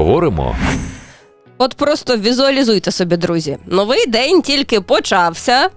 поговоримо. От просто візуалізуйте собі, друзі. Новий день тільки почався.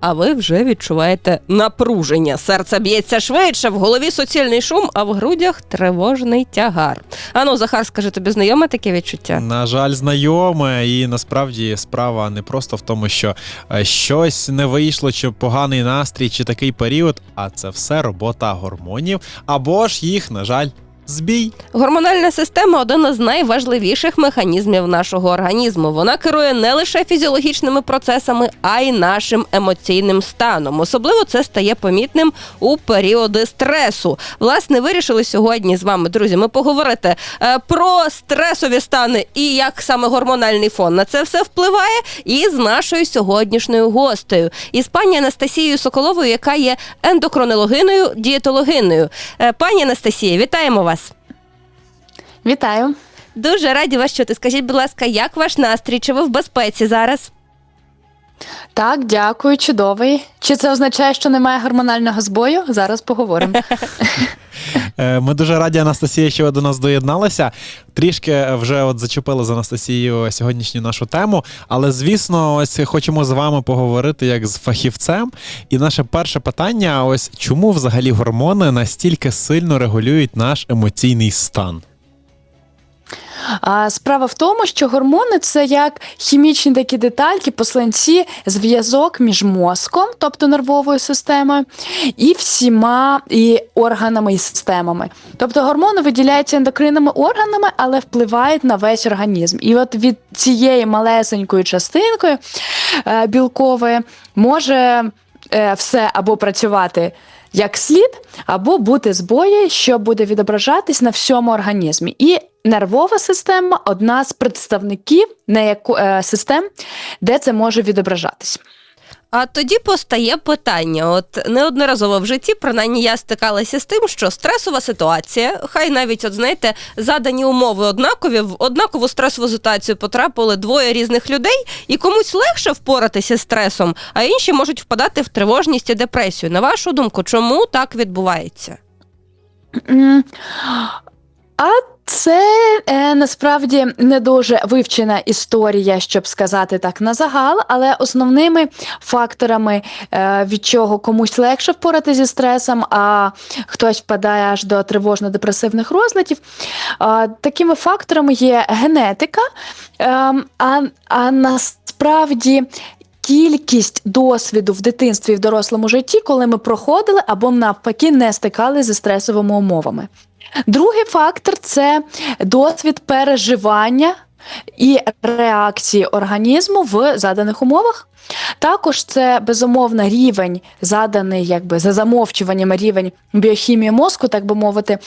А ви вже відчуваєте напруження. Серце б'ється швидше, в голові суцільний шум, а в грудях тривожний тягар. Ану, Захар, скажи, тобі знайоме таке відчуття? На жаль, знайоме, і насправді справа не просто в тому, що е, щось не вийшло, чи поганий настрій, чи такий період, а це все робота гормонів, або ж їх, на жаль, збій. Гормональна система один із найважливіших механізмів нашого організму. Вона керує не лише фізіологічними процесами, а й нашим емоційним станом. Особливо це стає помітним у періоди стресу. Власне, вирішили сьогодні з вами, друзі, ми поговорити е, про стресові стани і як саме гормональний фон на це все впливає. І з нашою сьогоднішньою гостею, із пані Анастасією Соколовою, яка є ендокронологиною, дієтологиною. Е, Пані Анастасія, вітаємо вас. Вітаю. Дуже раді вас чути. Скажіть, будь ласка, як ваш настрій? Чи ви в безпеці зараз? Так, дякую, чудовий. Чи це означає, що немає гормонального збою? Зараз поговоримо. Е, Ми дуже раді, Анастасія, що ви до нас доєдналися. Трішки вже от зачепили з Анастасією сьогоднішню нашу тему. Але звісно, ось хочемо з вами поговорити як з фахівцем. І наше перше питання: ось чому взагалі гормони настільки сильно регулюють наш емоційний стан? Справа в тому, що гормони це як хімічні такі детальки, посланці, зв'язок між мозком, тобто нервовою системою, і всіма і органами і системами. Тобто гормони виділяються ендокринними органами, але впливають на весь організм. І от від цієї малесенької частинкою е, білкової може е, все або працювати. Як слід, або бути збої, що буде відображатись на всьому організмі. І нервова система одна з представників на яку, е, систем, де це може відображатись. А тоді постає питання: от неодноразово в житті, принаймні я стикалася з тим, що стресова ситуація, хай навіть, от знаєте, задані умови однакові, в однакову стресову ситуацію потрапили двоє різних людей, і комусь легше впоратися з стресом, а інші можуть впадати в тривожність і депресію. На вашу думку, чому так відбувається? А це е, насправді не дуже вивчена історія, щоб сказати так на загал, але основними факторами, е, від чого комусь легше впоратися зі стресом, а хтось впадає аж до тривожно-депресивних розладів. е, такими факторами є генетика, е, а, а насправді. Кількість досвіду в дитинстві і в дорослому житті, коли ми проходили або навпаки не стикали зі стресовими умовами. Другий фактор це досвід переживання і реакції організму в заданих умовах. Також це безумовно рівень, заданий якби за замовчуванням рівень біохімії мозку, так би мовити,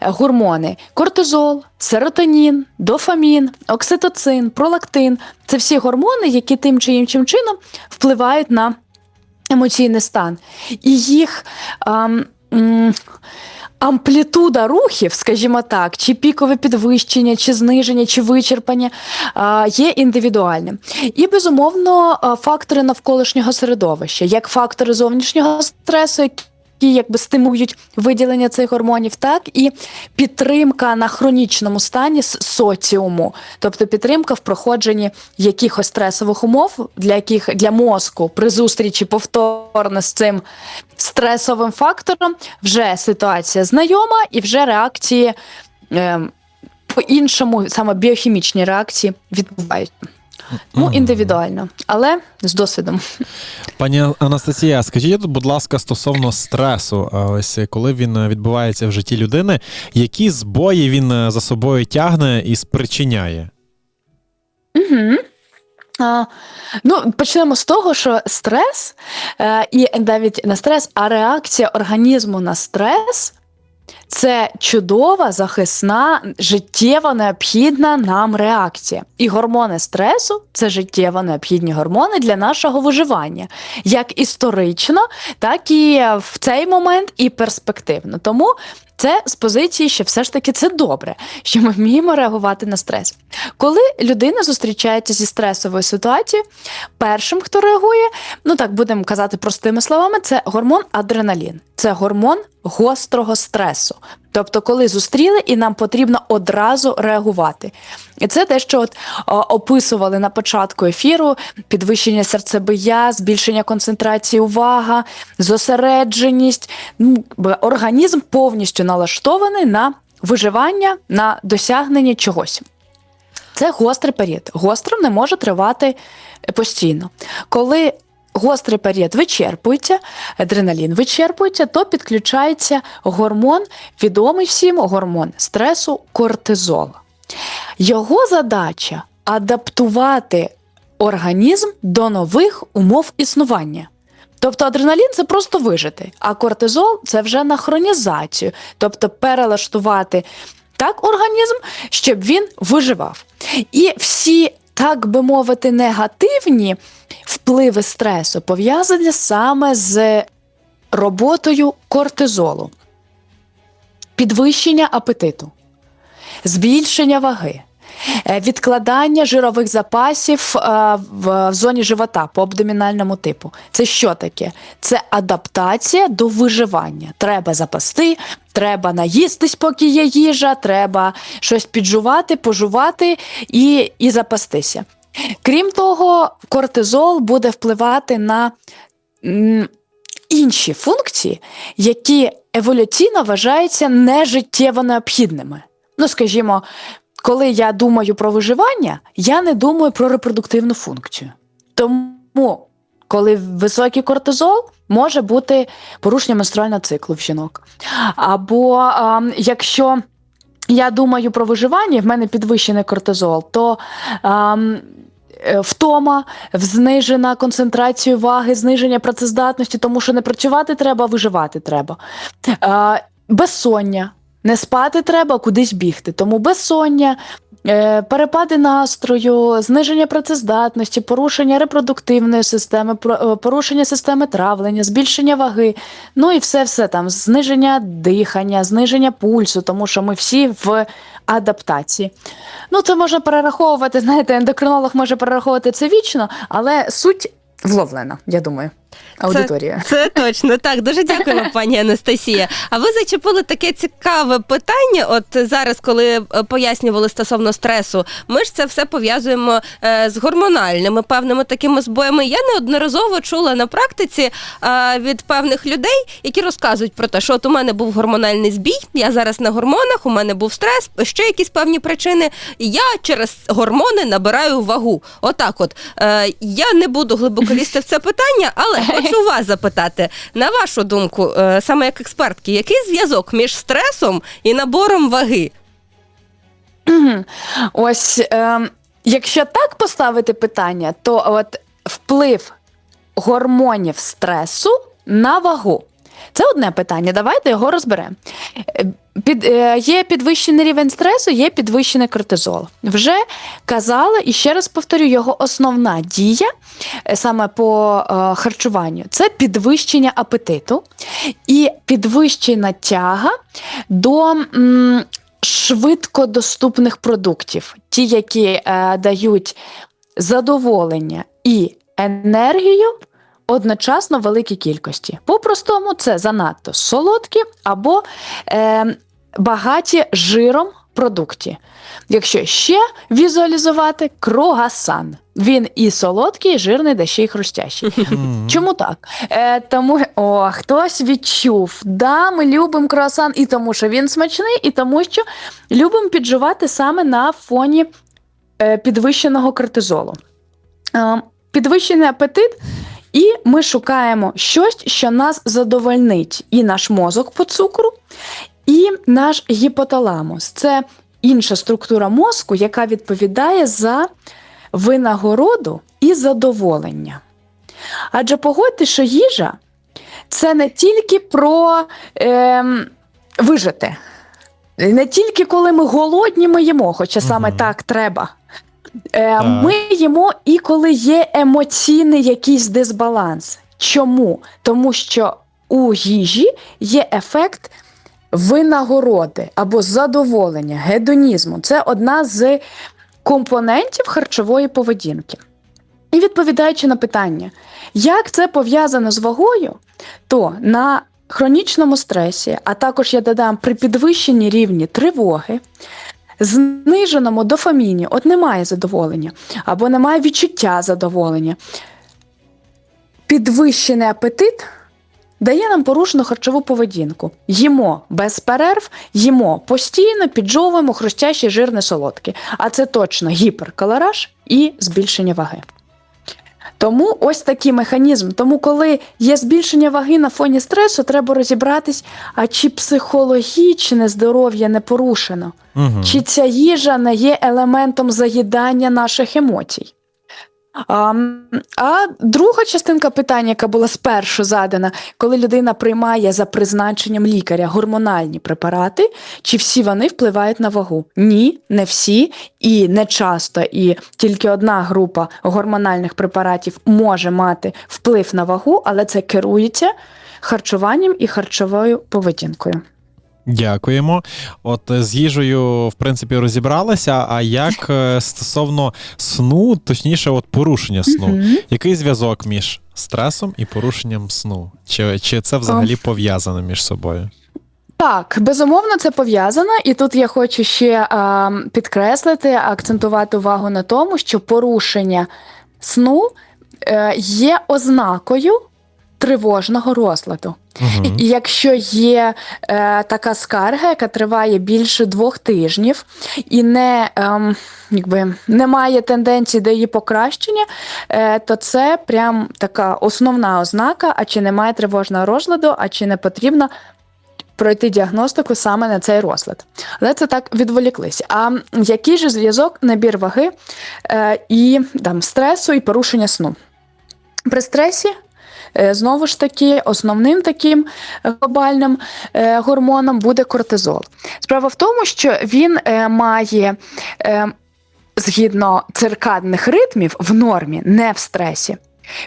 гормони: кортизол, серотонін, дофамін, окситоцин, пролактин це всі гормони, які тим чи іншим чином впливають на емоційний стан. І їх. ам, м, Амплітуда рухів, скажімо так, чи пікове підвищення, чи зниження, чи вичерпання є індивідуальним. І, безумовно, фактори навколишнього середовища, як фактори зовнішнього стресу, які якби стимулюють виділення цих гормонів, так і підтримка на хронічному стані соціуму, тобто підтримка в проходженні якихось стресових умов, для яких для мозку при зустрічі повторно з цим стресовим фактором вже ситуація знайома і вже реакції е, по-іншому, саме біохімічні реакції відбуваються. Ну, індивідуально, але з досвідом. Пані Анастасія, скажіть, будь ласка, стосовно стресу, ось коли він відбувається в житті людини, які збої він е, за собою тягне і спричиняє? Угу. А, ну, почнемо з того, що стрес, е, і навіть не стрес, а реакція організму на стрес це чудова, захисна, життєво необхідна нам реакція. І гормони стресу це життєво необхідні гормони для нашого виживання, як історично, так і в цей момент, і перспективно. Тому це з позиції, що все ж таки це добре, що ми вміємо реагувати на стрес. Коли людина зустрічається зі стресовою ситуацією, першим, хто реагує, ну так будемо казати простими словами, це гормон адреналін. Це гормон гострого стресу. Тобто, коли зустріли, і нам потрібно одразу реагувати. І це те, що от, описували на початку ефіру: підвищення серцебиття, збільшення концентрації увага, зосередженість. Ну, організм повністю налаштований на виживання, на досягнення чогось. Це гострий період. Гостро не може тривати постійно. Коли гострий період вичерпується, адреналін вичерпується, то підключається гормон, відомий всім гормон стресу кортизол. Його задача адаптувати організм до нових умов існування. Тобто адреналін це просто вижити, а кортизол це вже на хронізацію, тобто перелаштувати так організм, щоб він виживав. І всі, так би мовити, негативні впливи стресу пов'язані саме з роботою кортизолу, підвищення апетиту, збільшення ваги. Е, Відкладання жирових запасів е, в зоні живота по абдомінальному типу. Це що таке? Це адаптація до виживання. Треба запасти, треба наїстись, поки є їжа, треба щось піджувати, пожувати і, і запастися. Крім того, кортизол буде впливати на інші функції, які еволюційно вважаються нежиттєво необхідними. Ну, скажімо, коли я думаю про виживання, я не думаю про репродуктивну функцію. Тому, коли високий кортизол, може бути порушення менструального циклу в жінок. Або а, якщо я думаю про виживання, і в мене підвищений кортизол, то ам, е, втома, знижена концентрація уваги, зниження працездатності, тому що не працювати треба, а виживати треба. А, безсоння. Не спати треба, кудись бігти. Тому безсоння, е, перепади настрою, зниження працездатності, порушення репродуктивної системи, е, порушення системи травлення, збільшення ваги, ну і все-все там, зниження дихання, зниження пульсу, тому що ми всі в адаптації. Ну, це можна перераховувати, знаєте, ендокринолог може перераховувати це вічно, але суть вловлена, я думаю, аудиторія. Це точно так. Дуже дякуємо, пані Анастасія. А ви зачепили таке цікаве питання. От зараз, коли е, пояснювали стосовно стресу, ми ж це все пов'язуємо е, з гормональними певними такими збоями. Я неодноразово чула на практиці е, від певних людей, які розказують про те, що от у мене був гормональний збій, я зараз на гормонах, у мене був стрес, ще якісь певні причини. І я через гормони набираю вагу. Отак, от е, я не буду глибоко лізти в це питання, але хочу вас запитати, на вашу думку, е, саме як експертки, який зв'язок між стресом і набором ваги? Ось, е, якщо так поставити питання, то от вплив гормонів стресу на вагу. Це одне питання. Давайте його розберемо. Під, е, є підвищений рівень стресу, є підвищений кортизол. Вже казала і ще раз повторю, його основна дія е, саме по е, харчуванню це підвищення апетиту і підвищена тяга до м, швидкодоступних продуктів, ті, які е, дають задоволення і енергію одночасно великій кількості. По-простому, це занадто солодкі або е, багаті жиром продукти. Якщо ще візуалізувати кругасан. Він і солодкий, і жирний, да ще й хрустящий. Чому так? Е, тому о, хтось відчув. Да, ми любимо круасан і тому, що він смачний, і тому, що любимо підживати саме на фоні е, підвищеного кортизолу. Е, підвищений апетит, і ми шукаємо щось, що нас задовольнить, і наш мозок по цукру, і наш гіпоталамус. Це інша структура мозку, яка відповідає за винагороду і задоволення. Адже погодьте, що їжа це не тільки про ем, вижити. Не тільки коли ми голодні, ми їмо, хоча саме Мгм. так треба. Е, Ми їмо і коли є емоційний якийсь дисбаланс. Чому? Тому що у їжі є ефект винагороди або задоволення, гедонізму. Це одна з компонентів харчової поведінки. І відповідаючи на питання, як це пов'язано з вагою, то на хронічному стресі, а також я додам при підвищенні рівні тривоги, зниженому дофаміні, от немає задоволення, або немає відчуття задоволення, підвищений апетит дає нам порушену харчову поведінку. Їмо без перерв, їмо постійно, піджовуємо хрустящі жирне, солодке. А це точно гіперкалораж і збільшення ваги. Тому ось такий механізм. Тому, коли є збільшення ваги на фоні стресу, треба розібратись, а чи психологічне здоров'я не порушено, Угу. чи ця їжа не є елементом заїдання наших емоцій. А, а друга частинка питання, яка була спершу задана, коли людина приймає за призначенням лікаря гормональні препарати, чи всі вони впливають на вагу? Ні, не всі, і не часто. І тільки одна група гормональних препаратів може мати вплив на вагу, але це керується харчуванням і харчовою поведінкою. Дякуємо. От е, з їжею, в принципі, розібралися. А як е, стосовно сну, точніше, от порушення сну, Мгм. який зв'язок між стресом і порушенням сну? Чи, чи це взагалі пов'язано між собою? Так, безумовно, це пов'язано, і тут я хочу ще а, підкреслити, акцентувати увагу на тому, що порушення сну е, є ознакою тривожного розладу. Угу. І якщо є е, така скарга, яка триває більше двох тижнів, і не, ем, якби, немає тенденції до її покращення, е, то це прям така основна ознака, а чи немає тривожного розладу, а чи не потрібно пройти діагностику саме на цей розлад. Але це так відволіклися. А який же зв'язок набір ваги е, і там, стресу і порушення сну? При стресі Е, Знову ж таки, основним таким е, глобальним е, гормоном буде кортизол. Справа в тому, що він е, має е, згідно циркадних ритмів в нормі, не в стресі.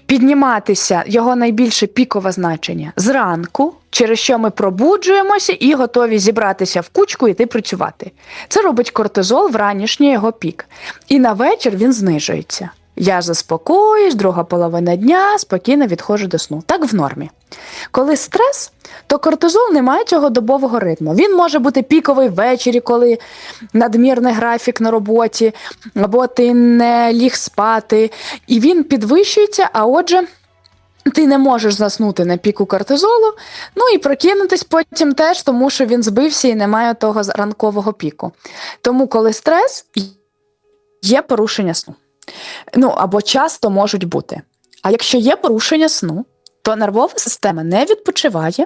Підніматися його найбільше пікове значення зранку, через що ми пробуджуємося і готові зібратися в кучку і йти працювати. Це робить кортизол в ранішній його пік. І на вечір він знижується. Я заспокоюсь, друга половина дня, спокійно відходжу до сну. Так в нормі. Коли стрес, то кортизол не має цього добового ритму. Він може бути піковий ввечері, коли надмірний графік на роботі, або ти не ліг спати, і він підвищується, а отже. Ти не можеш заснути на піку кортизолу, ну і прокинутись потім теж, тому що він збився і немає того ранкового піку. Тому, коли стрес, є порушення сну. Ну або часто можуть бути. А якщо є порушення сну, то нервова система не відпочиває,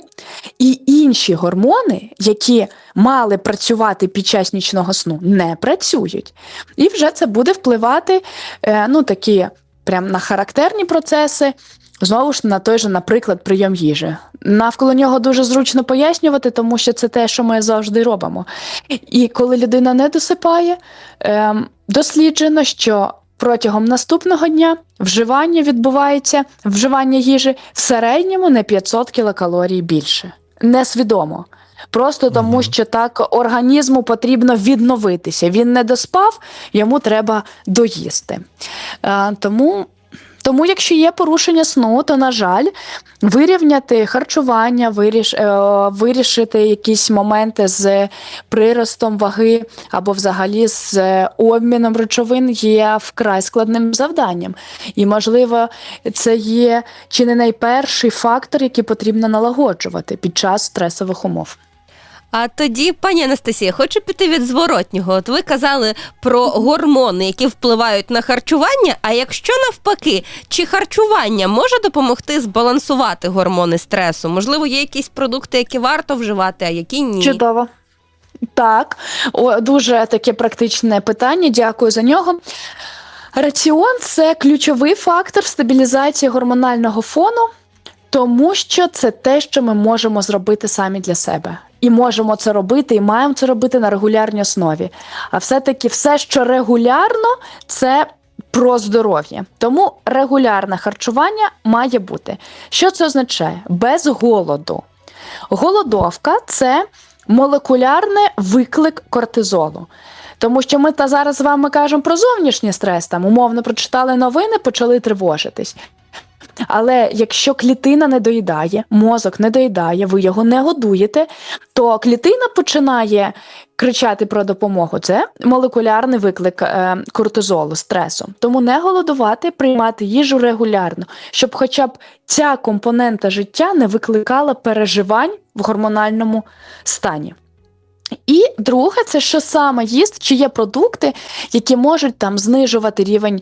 і інші гормони, які мали працювати під час нічного сну, не працюють. І вже це буде впливати е, ну, такі прям на характерні процеси. Знову ж на той же, наприклад, прийом їжі. Навколо нього дуже зручно пояснювати, тому що це те, що ми завжди робимо. І коли людина не досипає, ем, досліджено, що протягом наступного дня вживання відбувається, вживання їжі в середньому на 500 кілокалорій більше. Несвідомо. Просто тому, що так організму потрібно відновитися. Він не доспав, йому треба доїсти. Е, тому. Тому, якщо є порушення сну, то, на жаль, вирівняти харчування, виріш, е, вирішити якісь моменти з приростом ваги або взагалі з обміном речовин є вкрай складним завданням. І, можливо, це є чи не найперший фактор, який потрібно налагоджувати під час стресових умов. А тоді, пані Анастасія, хочу піти від зворотнього. От ви казали про гормони, які впливають на харчування. А якщо навпаки, чи харчування може допомогти збалансувати гормони стресу? Можливо, є якісь продукти, які варто вживати, а які ні? Чудово. Так, о, дуже таке практичне питання. Дякую за нього. Раціон це ключовий фактор стабілізації гормонального фону, тому що це те, що ми можемо зробити самі для себе. І можемо це робити, і маємо це робити на регулярній основі. А все-таки все, що регулярно, це про здоров'я. Тому регулярне харчування має бути. Що це означає? Без голоду. Голодовка це молекулярний виклик кортизолу. Тому що ми та зараз з вами кажемо про зовнішній стрес, там умовно прочитали новини, почали тривожитись. Але якщо клітина не доїдає, мозок не доїдає, ви його не годуєте, то клітина починає кричати про допомогу. Це молекулярний виклик е, кортизолу, стресу. Тому не голодувати, приймати їжу регулярно, щоб хоча б ця компонента життя не викликала переживань в гормональному стані. І друге, це що саме їсти, чи є продукти, які можуть там знижувати рівень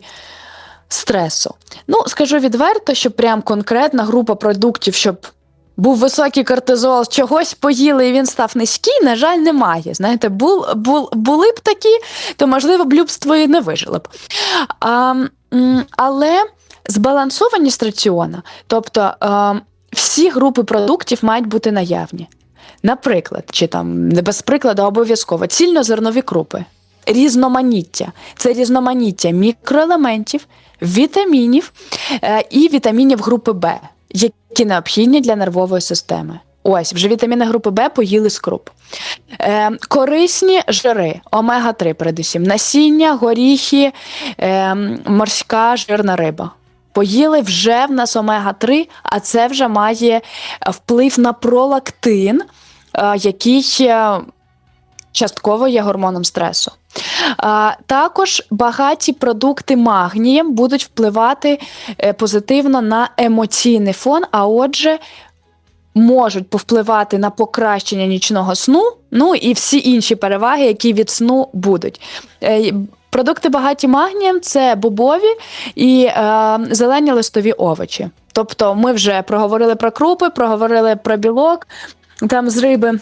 стресу. Ну, скажу відверто, що прям конкретна група продуктів, щоб був високий кортизол, чогось поїли і він став низький, на жаль, немає. Знаєте, бул, бул, були б такі, то можливо б любство і не вижило б. А, але збалансованість раціона, тобто а, всі групи продуктів мають бути наявні. Наприклад, чи там без прикладу, обов'язково цільнозернові крупи, різноманіття. Це різноманіття мікроелементів, вітамінів е, і вітамінів групи Б, які необхідні для нервової системи. Ось, вже вітаміни групи Б поїли з круп. Е, корисні жири, омега-3, передусім, насіння, горіхи, е, морська жирна риба. Поїли вже в нас омега-3, а це вже має вплив на пролактин, е, який е, частково є гормоном стресу. Також багаті продукти магнієм будуть впливати е, позитивно на емоційний фон, а отже, можуть повпливати на покращення нічного сну, ну і всі інші переваги, які від сну будуть. Е, Продукти багаті магнієм це бобові і е, зелені листові овочі. Тобто ми вже проговорили про крупи, проговорили про білок, там з риби.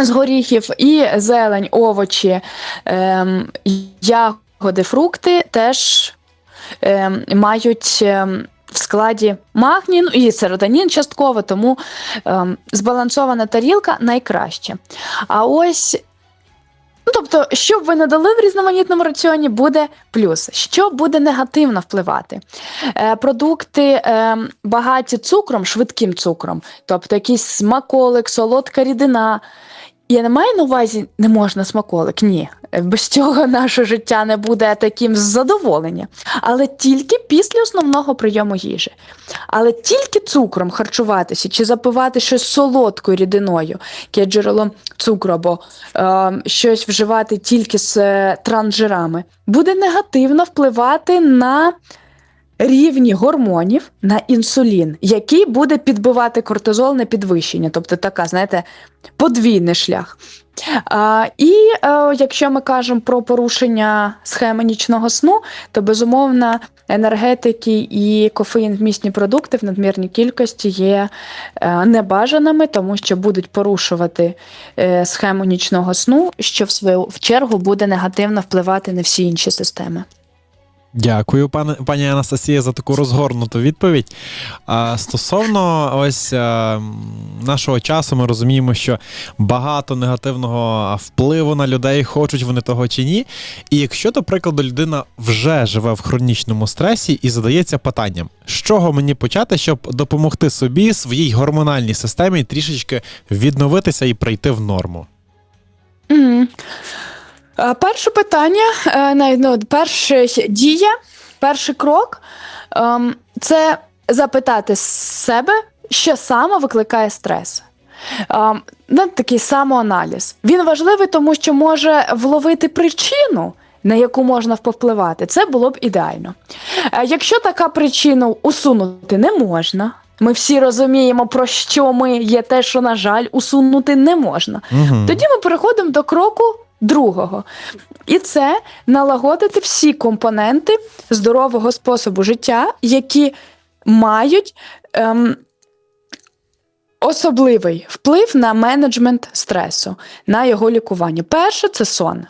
З горіхів і зелень, овочі, ем, ягоди, фрукти теж ем, мають ем, в складі магній ну, і серотонін частково, тому ем, збалансована тарілка найкраще. А ось, ну, тобто, що б ви не дали в різноманітному раціоні, буде плюс. Що буде негативно впливати? Е, продукти е, багаті цукром, швидким цукром, тобто якийсь смаколик, солодка рідина. Я не маю на увазі, не можна смаколик. Ні. Без цього наше життя не буде таким з задоволення. Але тільки після основного прийому їжі. Але тільки цукром харчуватися чи запивати щось солодкою рідиною, яке джерелом цукру, або е, щось вживати тільки з е, трансжирами, буде негативно впливати на рівні гормонів на інсулін, який буде підбивати кортизол на підвищення. Тобто така, знаєте, подвійний шлях. А, і е, якщо ми кажемо про порушення схеми нічного сну, то безумовно енергетики і кофеїн вмісні продукти в надмірній кількості є е, небажаними, тому що будуть порушувати е, схему нічного сну, що в свою в чергу буде негативно впливати на всі інші системи. Дякую, пане пані Анастасія, за таку розгорнуту відповідь. А, стосовно ось а, нашого часу, ми розуміємо, що багато негативного впливу на людей, хочуть вони того чи ні. І якщо, до прикладу, людина вже живе в хронічному стресі і задається питанням, з чого мені почати, щоб допомогти собі, своїй гормональній системі трішечки відновитися і прийти в норму. Мгм. Е, Перше питання, е, ну, перша дія, перший крок ем, це запитати себе, що саме викликає стрес. Ем, ну, такий самоаналіз. Він важливий, тому що може вловити причину, на яку можна повпливати. Це було б ідеально. Е, Якщо така причина усунути не можна. Ми всі розуміємо, про що ми є те, що, на жаль, усунути не можна. Угу. Тоді ми переходимо до кроку другого. І це налагодити всі компоненти здорового способу життя, які мають ем, особливий вплив на менеджмент стресу, на його лікування. Перше це сон.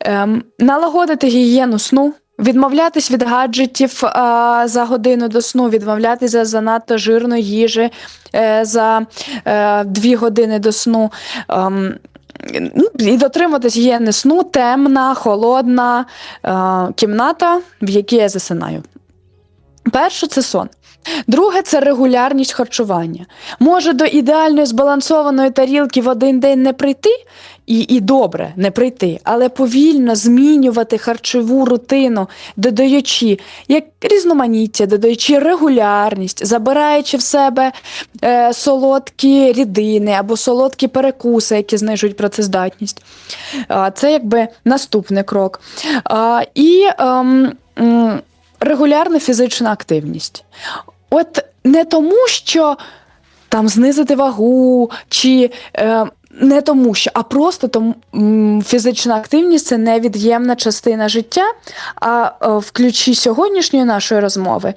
Ем, налагодити гігієну сну. Відмовлятись від гаджетів а, за годину до сну, відмовлятися за занадто жирної їжі е, за е, дві години до сну. Ну, і дотримуватись гігієни сну, темна, холодна е, кімната, в якій я засинаю. Перше це сон. Друге це регулярність харчування. Може до ідеальної збалансованої тарілки в один день не прийти, і, і добре не прийти, але повільно змінювати харчову рутину, додаючи як різноманіття, додаючи регулярність, забираючи в себе е, солодкі рідини або солодкі перекуси, які знижують працездатність. А, Це якби наступний крок. А, І ем, регулярна фізична активність. От не тому, що там знизити вагу, чи е, не тому, що, а просто тому фізична активність це невід'ємна частина життя. А е, в ключі сьогоднішньої нашої розмови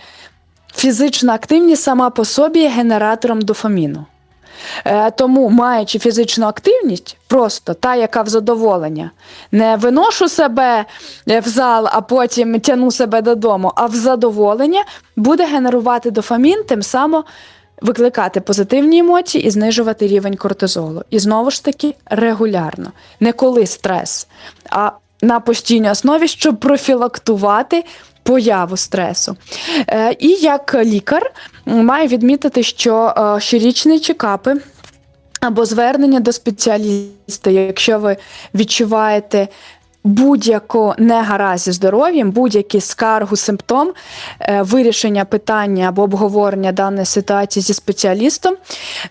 фізична активність сама по собі є генератором дофаміну. Е, Тому, маючи фізичну активність, просто та, яка в задоволення, не виношу себе е, в зал, а потім тяну себе додому, а в задоволення буде генерувати дофамін, тим самим викликати позитивні емоції і знижувати рівень кортизолу. І знову ж таки регулярно, не коли стрес, а на постійній основі, щоб профілактувати появу стресу. Е, І як лікар маю відмітити, що е, щорічні чекапи або звернення до спеціаліста, якщо ви відчуваєте будь-яку негаразі зі здоров'ям, будь-які скаргу, симптом, е, вирішення питання або обговорення даної ситуації зі спеціалістом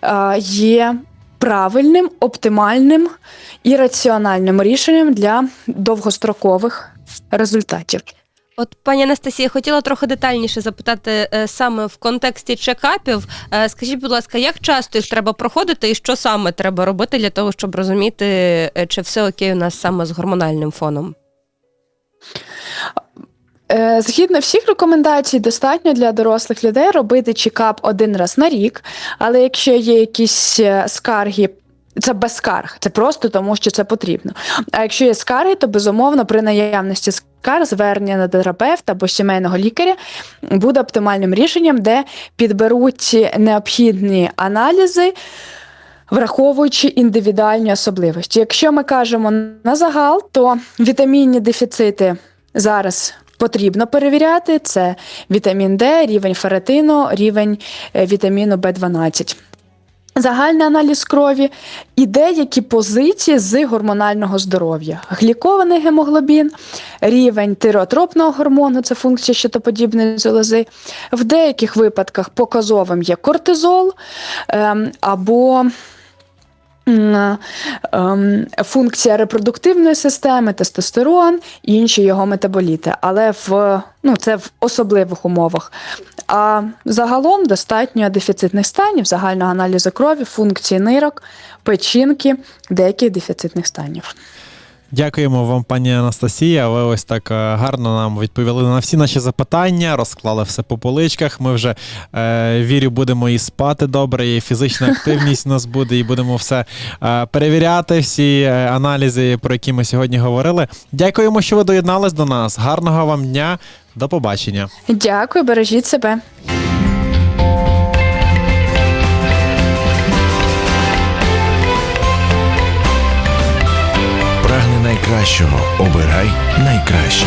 е, є правильним, оптимальним і раціональним рішенням для довгострокових результатів. От пані Анастасія, хотіла трохи детальніше запитати е, саме в контексті чекапів. Е, Скажіть, будь ласка, як часто їх треба проходити, і що саме треба робити для того, щоб розуміти, е, чи все окей у нас саме з гормональним фоном? Згідно всіх рекомендацій, достатньо для дорослих людей робити чекап один раз на рік, але якщо є якісь скарги. Це без скарг, це просто тому, що це потрібно. А якщо є скарги, то безумовно при наявності скарг звернення на терапевта або сімейного лікаря буде оптимальним рішенням, де підберуть необхідні аналізи, враховуючи індивідуальні особливості. Якщо ми кажемо на загал, то вітамінні дефіцити зараз потрібно перевіряти: це вітамін Д, рівень феретину, рівень е, вітаміну В12. Загальний аналіз крові і деякі позиції з гормонального здоров'я. Глікований гемоглобін, рівень тиреотропного гормону, це функція щитоподібної залози. В деяких випадках показовим є кортизол ем, або функція репродуктивної системи, тестостерон і інші його метаболіти, але в, ну, це в особливих умовах. А загалом достатньо дефіцитних станів, загального аналізу крові, функції нирок, печінки, деяких дефіцитних станів. Дякуємо вам, пані Анастасія. Ви ось так е, гарно нам відповіли на всі наші запитання, розклали все по поличках. Ми вже е, вірю, будемо і спати добре, і фізична активність у нас буде, і будемо все е, перевіряти, всі е, аналізи, про які ми сьогодні говорили. Дякуємо, що ви доєднались до нас. Гарного вам дня. До побачення. Дякую, бережіть себе. Найкращого. Обирай найкраще.